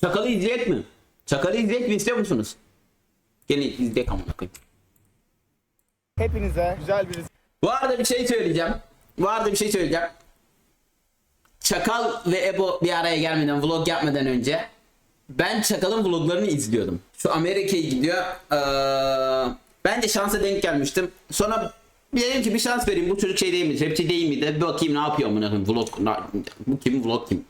Çakalı izleyecek mi? Çakalı izleyecek mi istiyor musunuz? Gelin izleyek amına koyayım. Hepinize güzel bir Bu arada bir şey söyleyeceğim. Bu arada bir şey söyleyeceğim. Çakal ve Ebo bir araya gelmeden vlog yapmadan önce ben Çakal'ın vloglarını izliyordum. Şu Amerika'ya gidiyor. Ee, ben de şansa denk gelmiştim. Sonra dedim ki bir şans vereyim. Bu çocuk şey değil mi? Rapçi değil miydi? Bir bakayım ne yapıyor amına koyayım. Vlog na- bu kim vlog kim?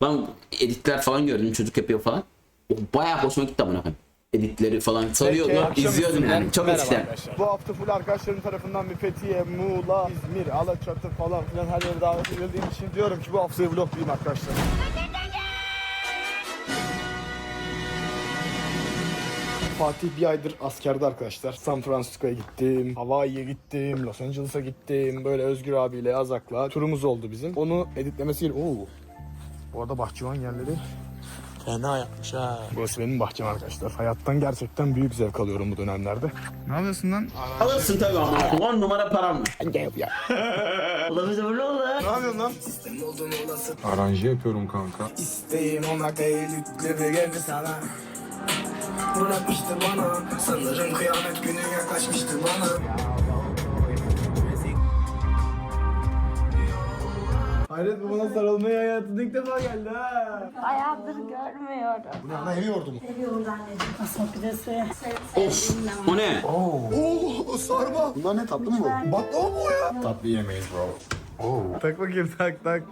Ben editler falan gördüm çocuk yapıyor falan. O bayağı hoşuma gitti amına koyayım. Editleri falan sarıyordu. Akşam izliyordum yani. Çok merhaba eskiden. Bu hafta full arkadaşlarım tarafından bir Fethiye, Muğla, İzmir, Alaçatı falan filan her yere davet edildiğim için diyorum ki bu haftayı vloglayayım arkadaşlar. Fatih bir aydır askerde arkadaşlar. San Francisco'ya gittim, Hawaii'ye gittim, Los Angeles'a gittim. Böyle Özgür abiyle Azak'la turumuz oldu bizim. Onu editlemesi. Oo. Bu arada bahçıvan yerleri Fena yapmış ha. Burası benim bahçem arkadaşlar. Hayattan gerçekten büyük zevk alıyorum bu dönemlerde. Ne yapıyorsun lan? Alırsın tabii ama. 10 numara param var. Gel ya. Olabilir öyle olur. Ne yapıyorsun lan? Aranje yapıyorum kanka. İsteğim olmak değil yükleri geldi sana Bırakmıştı bana Sanırım kıyamet günü yaklaşmıştı bana Hayret bu bana sarılmaya hayatında ilk defa geldi ha. Bayağıdır görmüyorum. Bu ne ana evi yordu mu? Seviyorum anneciğim. Asma pidesi. Of. O ne? Oo sarma. Bunlar ne tatlı mı bu? Baklava mı o ya? Tatlı yemeyiz bro. Tak bakayım tak tak.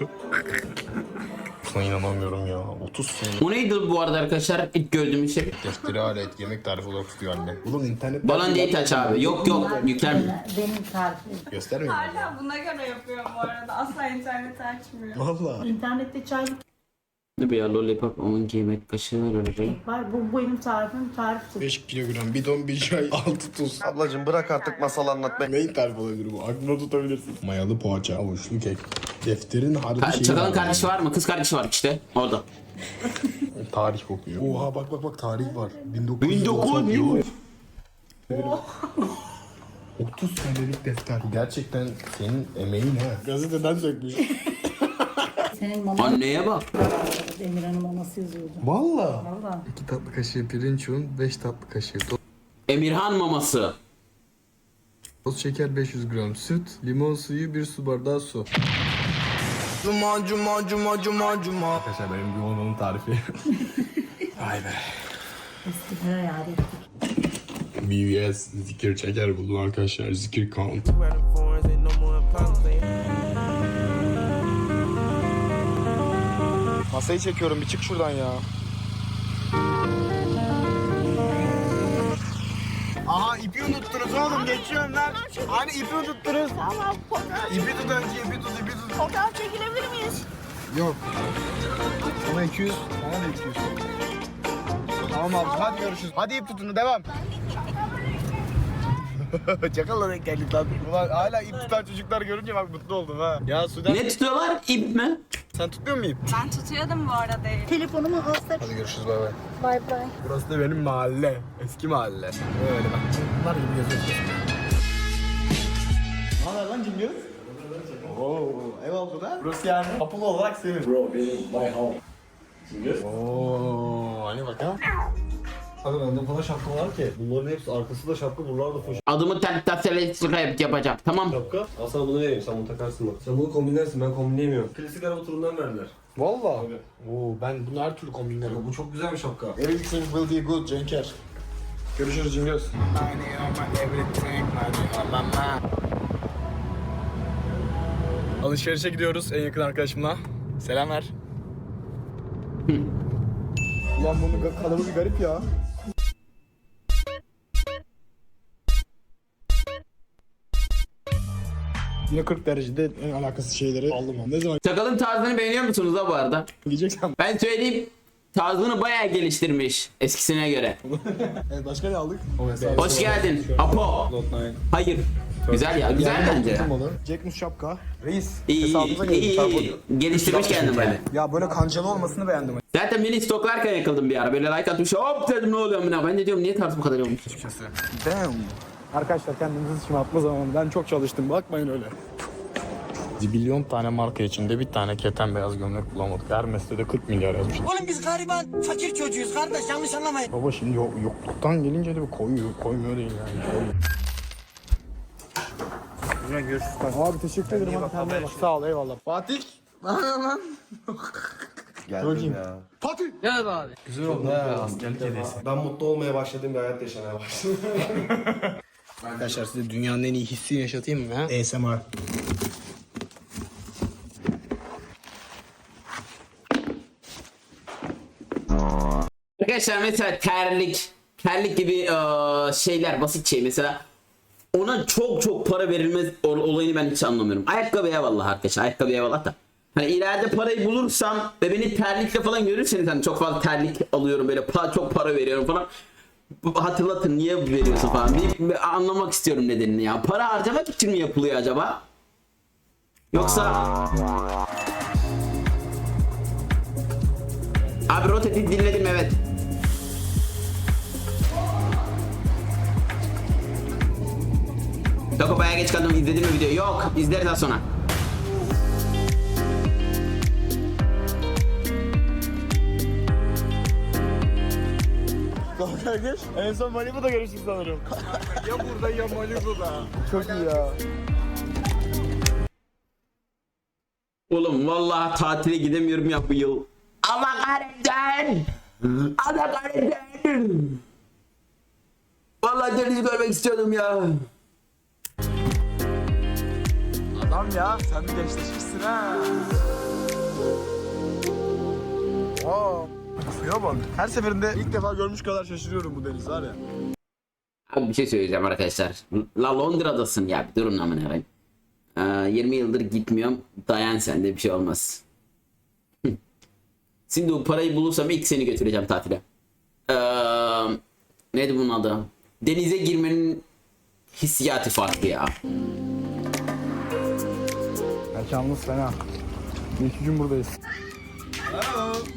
Sana inanamıyorum ya. 30 sene O neydi bu arada arkadaşlar? İlk gördüğüm şey. defteri alet yemek tarifi olarak tutuyor anne. Oğlum internet. Balon date aç abi. Yok yok yüklenme. Benim tarifim. Göstermiyor mu? Hala buna göre yapıyorum bu arada. Asla internet açmıyor. Valla. İnternette çaylık Ne be ya lollipop 10 yemek kaşığı öyle. var. Bu, bu benim tarifim. Tarif 5 kilogram bidon bir çay 6 tuz. Ablacım bırak artık masal anlatmayı. Neyin tarifi olabilir bu? Aklına tutabilirsin. Mayalı poğaça, avuçlu kek. Defterin harbi Ka- şeyi Çakalın var. kardeşi var mı? Kız kardeşi var işte. Orada. Tarih kokuyor. Oha bak bak bak tarih var. 1900. 1900. 30 senelik defter. Gerçekten senin emeğin ha. Gazeteden sökmüş. Senin maman Anneye bak. Emirhan'ın maması yazıyordu. Valla. Valla. 2 tatlı kaşığı pirinç un, 5 tatlı kaşığı Emirhan maması. toz şeker 500 gram süt, limon suyu 1 su bardağı su. Cuma cuma cuma cuma cuma Arkadaşlar benim olmanın tarifi. Vay be. BBS zikir çeker buldum arkadaşlar. Zikir count. Masayı çekiyorum bir çık şuradan ya. Aha ipi unuttunuz oğlum geçiyorum lan. Hani ipi unuttunuz. Tamam fotoğraf, İpi tut önce ipi tut ipi tut. fotoğraf çekilebilir miyiz? Yok. Sana 200, sana da 200. Tamam abi hadi görüşürüz. Hadi ip tutun devam. Çakalla denk geldik lan. Ulan hala ip tutan çocuklar görünce bak mutlu oldum ha. Ya Sudan Ne tutuyorlar? İp mi? Sen tutuyor musun ip? Ben tutuyordum bu arada. Telefonumu alsak. Hadi görüşürüz bay bay. Bay bay. Burası da benim mahalle. Eski mahalle. Öyle bak. Bunlar gibi geziyoruz. Ne haber lan Cingöz? Oo, ev oldu da. Burası yani kapılı olarak senin. Bro, benim my home. Cingöz? Oo, hani bakalım. Abi bende o kadar şapka var ki. Bunların hepsi arkası da şapka, buralar da full Adımı tel tel yapacağım. Tamam. şapka. Al sana bunu vereyim, sen bunu takarsın bak. Sen bunu kombinlersin, ben kombinleyemiyorum. Klasik araba turundan verdiler. Valla. Oo, ben bunu her türlü kombinlerim. Bu çok güzel bir şapka. Everything will be good Cenker. Görüşürüz Cingöz. Alışverişe gidiyoruz en yakın arkadaşımla. Selam ver. Ulan bunun kalıbı bir garip ya. Yine 40 derecede en alakasız şeyleri aldım. Ne zaman Çakalın tarzını beğeniyor musunuz da bu arada? giyeceksem. Ben söyleyeyim. Tarzını bayağı geliştirmiş eskisine göre. Evet, başka ne aldık? Hoş geldin. Apo. Hayır. Güzel ya. Güzel bence. ya. Jack Mus şapka. Reis. İyi iyi iyi. Geliştirmiş kendini böyle. Ya böyle kancalı olmasını beğendim. Zaten beni stoklarken yakıldım bir ara. Böyle like atmış. Hop dedim ne oluyor buna. Ben de diyorum niye tarzı bu kadar olmuş. Damn. Arkadaşlar kendinizi şımartma zamanı. Ben çok çalıştım. Bakmayın öyle. Zibilyon tane marka içinde bir tane keten beyaz gömlek bulamadık. Hermes'te de 40 milyar yazmış. Oğlum biz gariban fakir çocuğuyuz kardeş yanlış anlamayın. Baba şimdi yok, yokluktan gelince de bir koyuyor, koymuyor değil yani. Koyuyor. Abi teşekkür ederim. Kendine bak. Sağ ol eyvallah. Fatih. Geldim ya. Fatih. Güzel oldu askerlik hediyesi. Ben mutlu olmaya başladığım bir hayat yaşamaya başladım. Arkadaşlar size dünyanın en iyi hissini yaşatayım mı? Ha? ASMR. Arkadaşlar mesela terlik, terlik gibi eee, şeyler basit şey mesela ona çok çok para verilmez ol- olayını ben hiç anlamıyorum. Ayakkabı eyvallah arkadaşlar ayakkabı eyvallah da. Hani ileride parayı bulursam ve beni terlikle falan görürseniz hani çok fazla terlik alıyorum böyle pa- çok para veriyorum falan. Hatırlatın niye veriyorsun falan bir, bir anlamak istiyorum nedenini ya. Para harcamak için mi yapılıyor acaba? Yoksa Abi Rotet'i dinledim evet. Bayağı geç kaldım izledin mi videoyu? Yok izleriz daha sonra. Kardeş en son Malibu'da görüştük sanırım. ya burada ya Malibu'da. Çok iyi ya. Oğlum vallahi tatile gidemiyorum ya bu yıl. Allah kahretsin. Allah kahretsin. Vallahi deniz görmek istiyordum ya. Adam ya sen de gençleşmişsin ha. Aa, suya bak. Her seferinde ilk defa görmüş kadar şaşırıyorum bu deniz var ya. Abi bir şey söyleyeceğim arkadaşlar. La Londra'dasın ya bir durun amına koyayım. Ee, 20 yıldır gitmiyorum. Dayan sen de bir şey olmaz. Şimdi bu parayı bulursam ilk seni götüreceğim tatile. Ee, neydi bunun adı? Denize girmenin hissiyatı farklı ya. Mekanımız fena. İlk gün buradayız.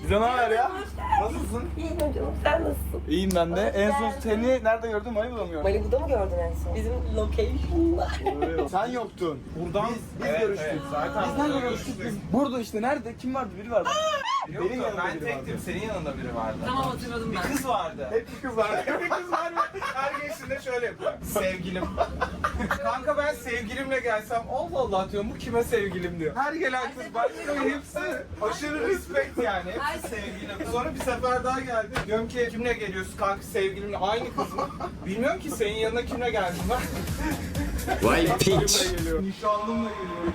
Bize ne haber ya? Nasılsın? İyiyim canım sen nasılsın? İyiyim ben de. En son seni nerede gördüm? Malibu'da mı gördüm? Malibu'da mı gördün en son? Bizim location'da. Sen yoktun. Buradan biz, biz görüştük. zaten biz nerede görüştük? Biz burada işte nerede? Kim vardı? Biri vardı. Benim yanımda Ben biri tektim, senin yanında biri vardı. Tamam hatırladım ben. Kız vardı. Hep bir kız vardı. Bir kız var mı? Her geçtiğinde şöyle yapıyor. Sevgilim. Kanka ben sevgilimle gelsem Allah Allah diyorum bu kime sevgilim diyor. Her gelen kız başka hepsi aşırı respect yani. Hepsi sevgilim. Sonra bir sefer daha geldi. Diyorum ki kimle geliyorsun kanka sevgilimle aynı kız mı? Bilmiyorum ki senin yanına kimle geldim ben. Vay piç. Nişanlımla geliyorum.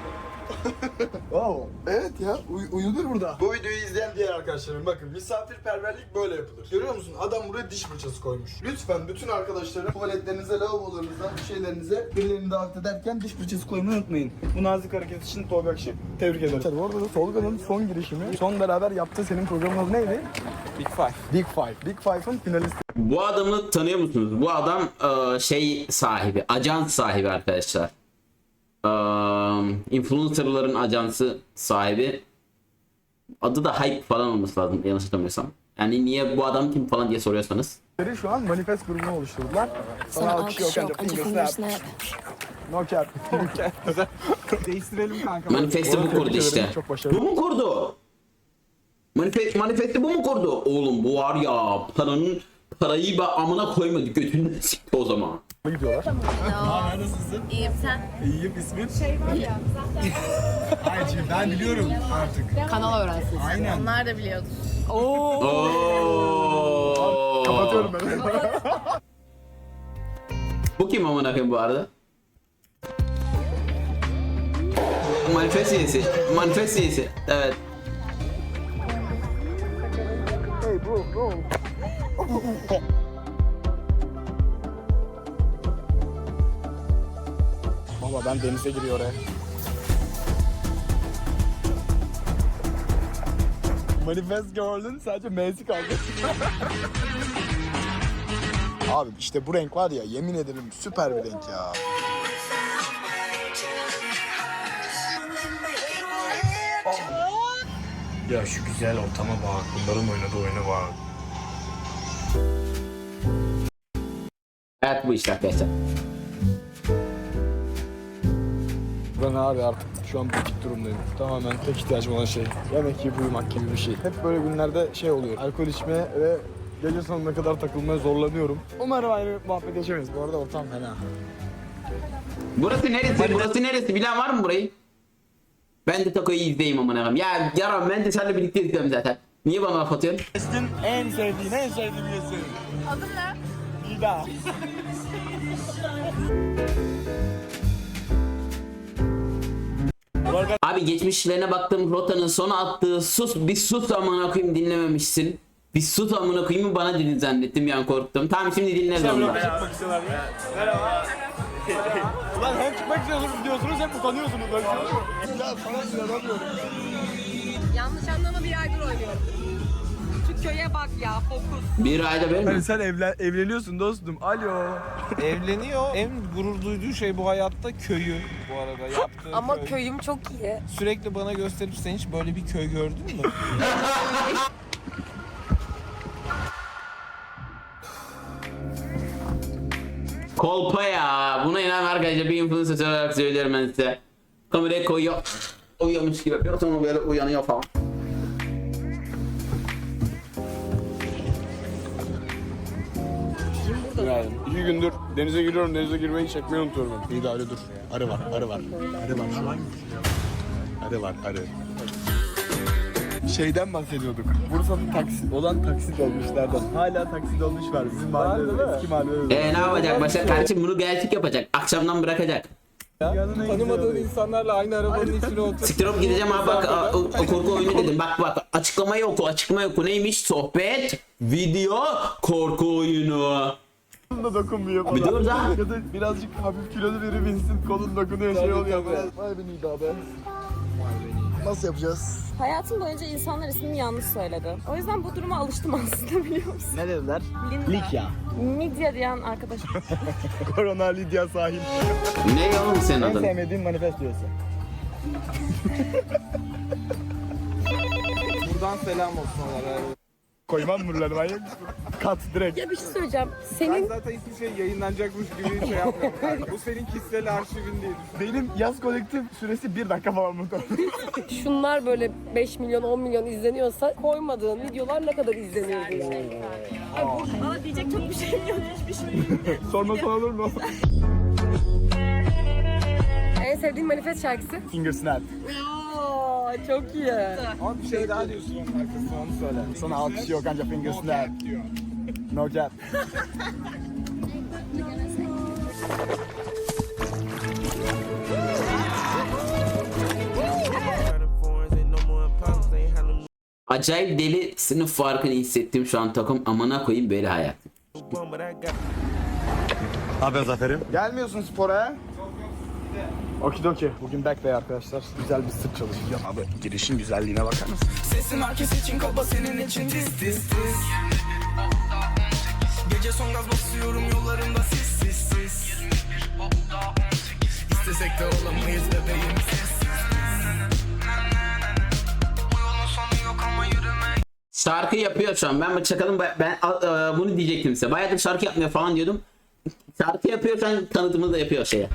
Oo, evet ya uy- uyudur burada. Bu videoyu izleyen diğer arkadaşlarım bakın misafirperverlik böyle yapılır. Görüyor musun? Adam buraya diş fırçası koymuş. Lütfen bütün arkadaşlarım tuvaletlerinize, lavabolarınıza, şeylerinize birilerini davet ederken diş fırçası koymayı unutmayın. Bu nazik hareket için Tolga Akşi. Tebrik ederim. Bu arada da Tolga'nın son girişimi, son beraber yaptığı senin programın adı neydi? Big Five. Big Five. Big Five'ın finalisti. Bu adamı tanıyor musunuz? Bu adam şey sahibi, ajans sahibi arkadaşlar. Eee, influencerların ajansı sahibi. Adı da Hype falan olması lazım yanlış hatırlamıyorsam. Yani niye bu adam kim falan diye soruyorsanız. Şu an manifest grubunu oluşturdular. Sana alkış yok ancak finger snap. No cap. Değiştirelim kanka. Manifesti bu kurdu işte. Bu mu kurdu? Manifest, manifesti bu mu kurdu? Oğlum bu var ya paranın parayı ba amına koymadı götünden sikti o zaman. gidiyorlar. İyiyim sen. İyiyim ismin. Şey var ya Hayır şimdi ben biliyorum artık. Kanal öğrensin. Aynen. Onlar da biliyordur. Oo. Kapatıyorum ben. Bu kim amına koyayım bu arada? Manifest üyesi. Manifest üyesi. Evet. hey bro bro. Baba ben denize giriyor oraya. Manifest Girl'ün sadece M'si kaldı. Abi işte bu renk var ya yemin ederim süper bir renk ya. Ya şu güzel ortama bak. Bunların oynadığı oyuna bak. Hayat bu işte arkadaşlar. Ben abi artık şu an bitik durumdayım. Tamamen tek ihtiyacım olan şey yemek yiyip uyumak gibi bir şey. Hep böyle günlerde şey oluyor. Alkol içmeye ve gece sonuna kadar takılmaya zorlanıyorum. Umarım aynı muhabbet yaşamayız. Bu arada ortam fena. Burası neresi? Burası neresi? Bilen var mı burayı? Ben de Tako'yu izleyeyim amına koyayım. Ya yaram ben de seninle birlikte izliyorum zaten. Niye bana laf atıyorsun? En sevdiğin, en sevdiğin üyesi. Adın ne? İda. Abi geçmişlerine baktım rotanın sona attığı sus bir sus amına koyayım dinlememişsin. Bir sus amına koyayım bana dedin zannettim yani korktum. Tamam şimdi dinleriz onu da. Ulan hem çıkmak istiyorsunuz diyorsunuz hem utanıyorsunuz. Böyle şey olur mu? Ya sana inanamıyorum. Yanlış anlama bir aydır oynuyorum. Köye bak ya fokus. Bir ayda benim mi? sen evlen evleniyorsun dostum. Alo. Evleniyor. En gurur duyduğu şey bu hayatta köyü bu arada yaptığı Ama köy. köyüm çok iyi. Sürekli bana gösterip sen hiç böyle bir köy gördün mü? Kolpa ya. Buna inan arkadaşlar bir influencer olarak söylüyorum ben size. Kamerayı koyuyor. Uyuyormuş gibi yapıyor sonra böyle uyanıyor falan. Yani iki gündür denize giriyorum, denize girmeyi çekmeyi unutuyorum. İyi de arı dur. Arı var, arı var. Arı var. Arı var, arı. Şeyden bahsediyorduk. Bursa'nın taksit olan taksit olmuşlardan. Hala taksit olmuş var bizim mahallede. Eski mahallede. E ne yapacak başka kardeşim bunu gerçek yapacak. Akşamdan bırakacak. Tanımadığın insanlarla aynı arabanın içine otur. Siktir olup gideceğim abi bak a- o, o korku oyunu dedim. Bak bak açıklama yok o açıklama yok. O neymiş? Sohbet, video, korku oyunu. Da dokunmuyor falan. Bir dur da. Ya da birazcık hafif kilolu biri binsin kolun dokunuyor şey oluyor falan. Vay be Nida be. Nasıl yapacağız? Hayatım boyunca insanlar ismini yanlış söyledi. O yüzden bu duruma alıştım aslında biliyor musun? Ne dediler? Linda. Likya. Midya diyen arkadaşım. Korona Lidya sahil. Ne oğlum senin En adın? sevmediğim manifest üyesi. Buradan selam olsun onlara. Koymam buraları manyak mısın? Kat direkt. ya bir şey söyleyeceğim. Ben Senin zaten hiçbir şey yayınlanacakmış gibi şey yapmıyorum. Bu senin kişisel arşivin değil. Benim yaz kolektif süresi bir dakika falan bu şunlar böyle 5 milyon 10 milyon izleniyorsa koymadığın videolar ne kadar izleniyor diye. Bu bana diyecek çok bir şeyim yok hiçbir şey. Sormasan olur mu? En sevdiğin manifest şarkısı? Finger snap. Çok iyi. Ama bir şey daha diyorsun onun arkasına onu söyle. Sana alkış yok anca finger snap. No cap. Acayip deli sınıf farkını hissettim şu an takım amına koyayım böyle hayat. Gelmiyorsun spora. Okidoki. Bugün back day arkadaşlar. Güzel bir sırt çalışacağım. Abi girişin güzelliğine bakar mısın? Sesim herkes için kaba senin için tiz tiz tiz Gece son gaz basıyorum yollarımda sis sis sis İstesek de olamayız bebeğim sessiz Bu yolun sonu yok ama yürüme Şarkı yapıyor şu an. Ben bak çakalım ben, ben a- e, bunu diyecektim size. Bayağıdır şarkı yapmıyor falan diyordum. Şarkı yapıyor şu an tanıtımını da yapıyor şeye.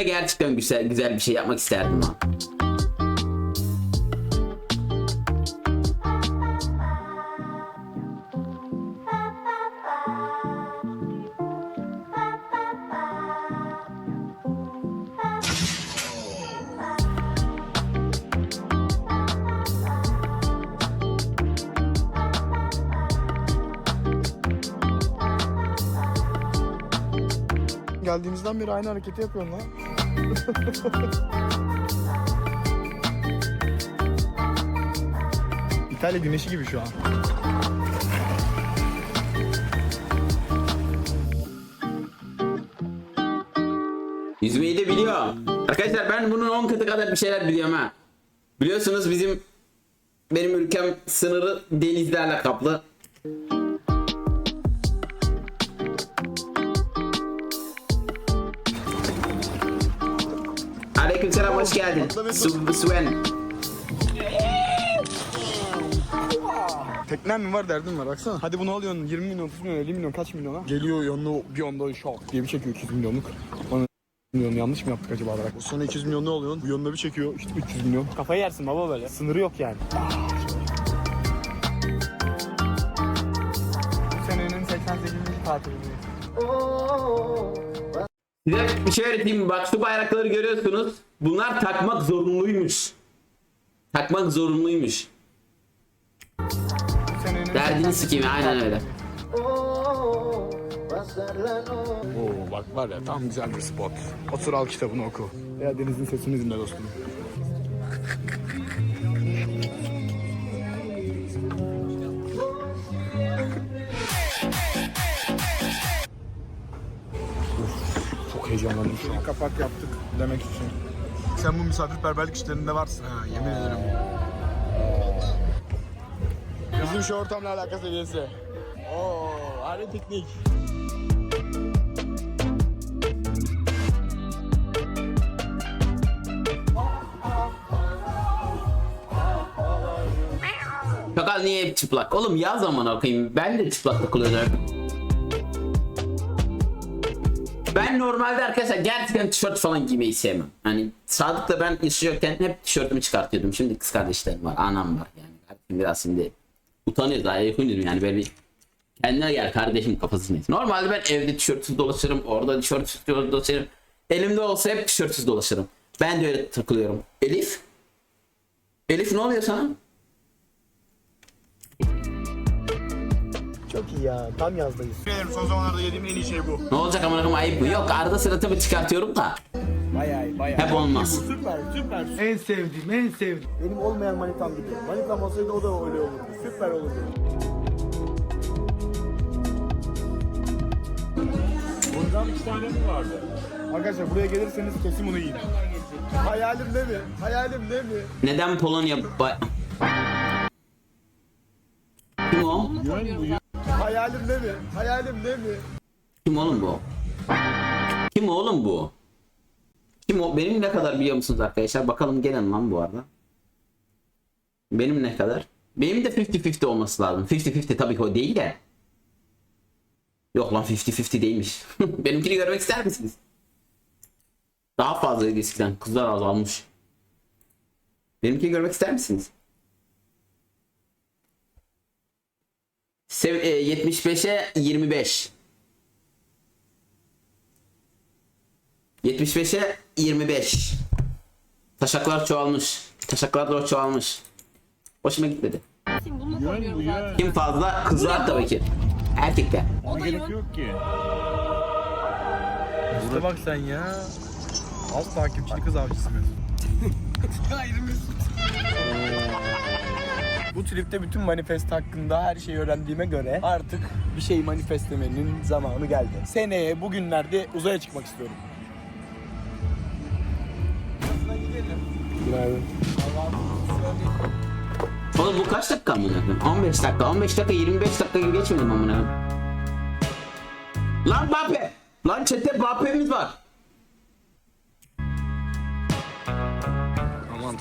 Dövme gerçekten güzel güzel bir şey yapmak isterdim. Geldiğimizden beri aynı hareketi yapıyorsun lan. İtalya güneşi gibi şu an. Yüzmeyi de biliyor. Arkadaşlar ben bunun 10 katı kadar bir şeyler biliyorum ha. Biliyorsunuz bizim Benim ülkem sınırı denizlerle kaplı. Hoş geldin. Su- Sven. Teknen mi var derdim var baksana. Hadi bunu alıyorsun 20 milyon 30 milyon 50 milyon kaç milyona? Geliyor yanına bir anda şok diye bir çekiyor 200 milyonluk. Bana milyon yanlış mı yaptık acaba olarak? Sonra 200 milyon ne alıyorsun? Bu yanına bir çekiyor işte 300 milyon. Kafayı yersin baba böyle. Sınırı yok yani. Bu senenin 88. tatilini. Size bir şey öğreteyim. Bak şu bayrakları görüyorsunuz. Bunlar takmak zorunluymuş. Takmak zorunluymuş. Derdini sikeyim aynen öyle. Oo bak var ya tam güzel bir spot. Otur al kitabını oku. Veya denizin sesini dinle dostum. Of, çok heyecanlandım şu an. Kapak yaptık demek için. Sen bu misafirperverlik işlerinde varsın ha yemin ederim. Bizim şu ortamla alaka seviyesi. Oo, harbi piknik. Çakal niye hep çıplak? Oğlum yaz zaman okuyayım. Ben de çıplak takılıyorum. Ben normalde arkadaşlar gerçekten tişört falan giymeyi sevmem. Hani Sadık'la ben yaşıyorken hep tişörtümü çıkartıyordum. Şimdi kız kardeşlerim var, anam var yani. Kardeşim biraz şimdi utanıyor daha yakınıyorum yani böyle bir kendine gel kardeşim kafasındayız. Normalde ben evde tişörtsüz dolaşırım, orada tişörtsüz dolaşırım. Elimde olsa hep tişörtsüz dolaşırım. Ben de öyle takılıyorum. Elif? Elif ne oluyor sana? Çok iyi ya. Tam yazdayız. Son zamanlarda yediğim en iyi şey bu. Ne olacak amına koyayım ayıp mı? Yok arada sırada tabii çıkartıyorum da. Bayağı bayağı. Hep olmaz. Süper, süper. En sevdiğim, en sevdiğim. Benim olmayan manitam gibi. Manitam olsaydı o da öyle olurdu. Süper olurdu. Bundan iki tane mi vardı? Arkadaşlar buraya gelirseniz kesin bunu yiyin. Hayalim ne mi? Hayalim ne mi? Neden Polonya ba- Kim o? Hayalim ne mi? Hayalim ne mi? Kim oğlum bu? Kim oğlum bu? Kim o? Benim ne kadar biliyor musunuz arkadaşlar? Bakalım gelin lan bu arada. Benim ne kadar? Benim de 50-50 olması lazım. 50-50 tabii ki o değil de. Yok lan 50-50 değilmiş. Benimkini görmek ister misiniz? Daha fazlaydı eskiden. Kızlar azalmış. Benimkini görmek ister misiniz? Sev e, 75'e 25. 75'e 25. Taşaklar çoğalmış. Taşaklar da çoğalmış. Hoşuma gitmedi. Şimdi bunu koyuyorum zaten. Kim fazla? Kızlar tabii ki. Erkekler. O da yön. İşte bak sen ya. Az takipçili kız avcısı Mesut. Bu tripte bütün manifest hakkında her şeyi öğrendiğime göre artık bir şey manifestlemenin zamanı geldi. Seneye bugünlerde uzaya çıkmak istiyorum. Günaydın. Oğlum bu kaç dakika amına koyayım? 15 dakika. 15 dakika 25 dakika gibi geçmedi mi amına koyayım? Lan Mbappe! Lan chatte Mbappe'miz var.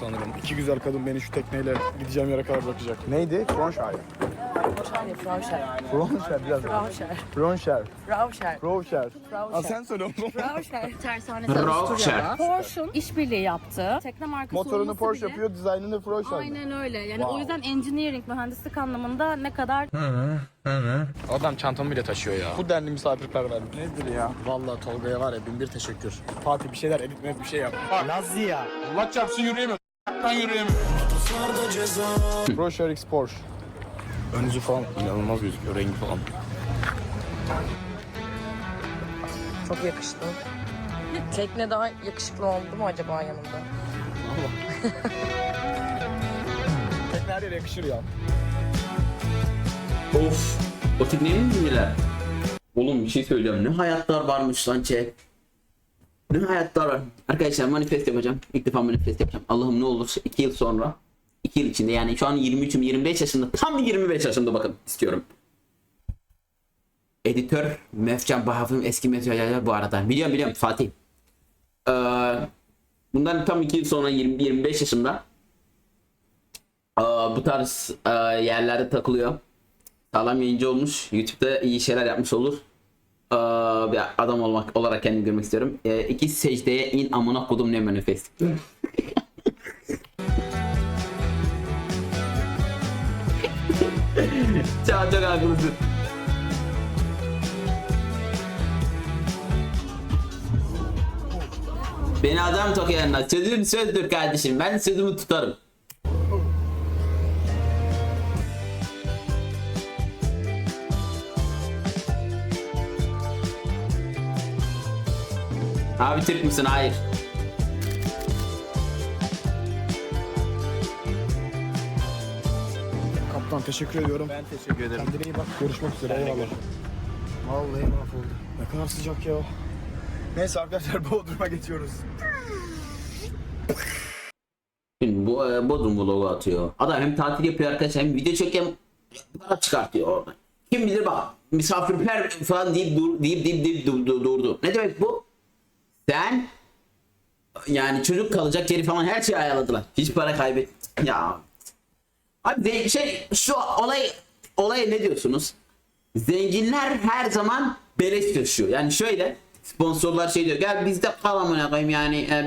Aman tanrım. İki güzel kadın beni şu tekneyle gideceğim yere kadar bırakacak. Neydi? Fronşer. Frauscher. Fronşer biraz. Frauscher. Fronşer. Frauscher. Fronşer. Aa sen söyle onu. Frauscher. Tersanesi. Avusturya'da. Porsche'un işbirliği yaptığı tekne markası Motorunu olması Porsche bile- yapıyor, dizaynını Fronşer. Aynen öyle. Yani Wow. o yüzden engineering, mühendislik anlamında ne kadar Adam çantamı bile taşıyor ya. Bu denli misafirperverlik. Nedir ya? Vallahi Tolga'ya var ya bin bir teşekkür. Fatih bir şeyler edit bir şey yap. Lazlı ya. Allah çarpsın yürüyemiyorum. Ben yürüyemiyorum. Brochure X Porsche. Ön yüzü falan inanılmaz gözüküyor rengi falan. çok yakıştı. Tekne daha yakışıklı oldu mu acaba yanımda? Tekne her yere yakışır ya. Of. O tekneyi mi bindiler? Oğlum bir şey söyleyeceğim. Ne hayatlar varmış lan chat. Ne hayatlar var. Arkadaşlar manifest yapacağım. İlk defa manifest yapacağım. Allah'ım ne olursa 2 yıl sonra 2 yıl içinde yani şu an 23'üm 25 yaşında tam 25 yaşında bakın istiyorum. Editör Mefcan Bahaf'ın eski mesajları bu arada. Biliyorum biliyorum Fatih. Ee, bundan tam 2 yıl sonra 20, 25 yaşında ee, bu tarz e, yerlerde takılıyor. Sağlam yayıncı olmuş. YouTube'da iyi şeyler yapmış olur. Ee, bir adam olmak olarak kendimi görmek istiyorum. Ee, iki secdeye in amına kodum ne manifest. çok çok haklısın. Beni adam tokayanlar. Sözüm sözdür kardeşim. Ben sözümü tutarım. Abi Türk müsün? Hayır. Kaptan teşekkür ediyorum. Ben teşekkür ederim. Kendine iyi bak. Görüşmek üzere. Eyvallah. Vallahi mahvoldum. Ne kadar sıcak ya. Neyse arkadaşlar Bodrum'a geçiyoruz. Şimdi bu e, Bodrum vlogu atıyor. Adam hem tatil yapıyor arkadaşlar hem video çekiyor hem para çıkartıyor orada. Kim bilir bak misafirper falan deyip dur, deyip deyip deyip dur- dur- durdu. Ne demek bu? Sen yani çocuk kalacak yeri falan her şeyi ayarladılar. Hiç para kaybet. Ya. Abi de- şey şu olay olay ne diyorsunuz? Zenginler her zaman beleş taşıyor. Yani şöyle sponsorlar şey diyor gel bizde kal amına yani e,